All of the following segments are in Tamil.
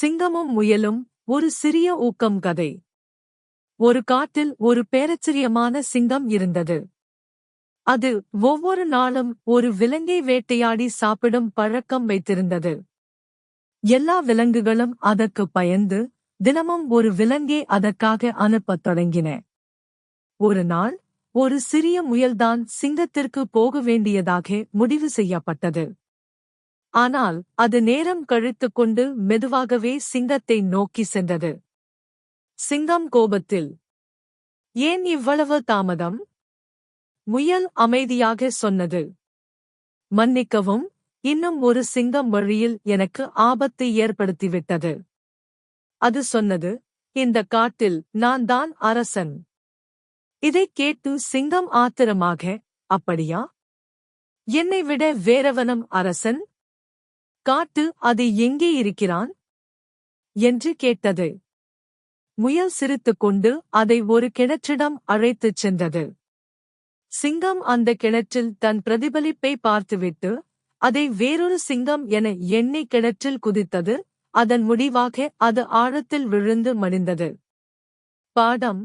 சிங்கமும் முயலும் ஒரு சிறிய ஊக்கம் கதை. ஒரு காட்டில் ஒரு பேரச்சரியமான சிங்கம் இருந்தது. அது ஒவ்வொரு நாளும் ஒரு விலங்கை வேட்டையாடி சாப்பிடும் பழக்கம் வைத்திருந்தது. எல்லா விலங்குகளும் அதற்கு பயந்து தினமும் ஒரு விலங்கை அதற்காக அனுப்பத் தொடங்கின. ஒரு நாள் ஒரு சிறிய முயல்தான் சிங்கத்திற்கு போக வேண்டியதாக முடிவு செய்யப்பட்டது. ஆனால் அது நேரம் கழித்துக் கொண்டு மெதுவாகவே சிங்கத்தை நோக்கி சென்றது. சிங்கம் கோபத்தில் ஏன் இவ்வளவு தாமதம்? முயல் அமைதியாக சொன்னது. மன்னிக்கவும் இன்னும் ஒரு சிங்கம் வழியில் எனக்கு ஆபத்தை ஏற்படுத்திவிட்டது. அது சொன்னது. இந்த காட்டில் நான் தான் அரசன். இதைக் கேட்டு சிங்கம் ஆத்திரமாக அப்படியா? என்னை விட வேறவனும் அரசன்? காட்டு அது எங்கே இருக்கிறான்? என்று கேட்டது. முயல் சிரித்துக்கொண்டு அதை ஒரு கிணற்றிடம் அழைத்துச் சென்றது. சிங்கம் அந்த கிணற்றில் தன் பிரதிபலிப்பை பார்த்துவிட்டு அதை வேறொரு சிங்கம் என எண்ணி கிணற்றில் குதித்தது அதன் முடிவாக அது ஆழத்தில் விழுந்து மடிந்தது. பாடம்.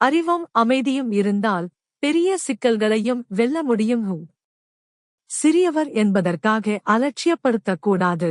அறிவும் அமைதியும் இருந்தால் பெரிய சிக்கல்களையும் வெல்ல முடியும். சிறியவர் என்பதற்காக அலட்சியப்படுத்தக்கூடாது.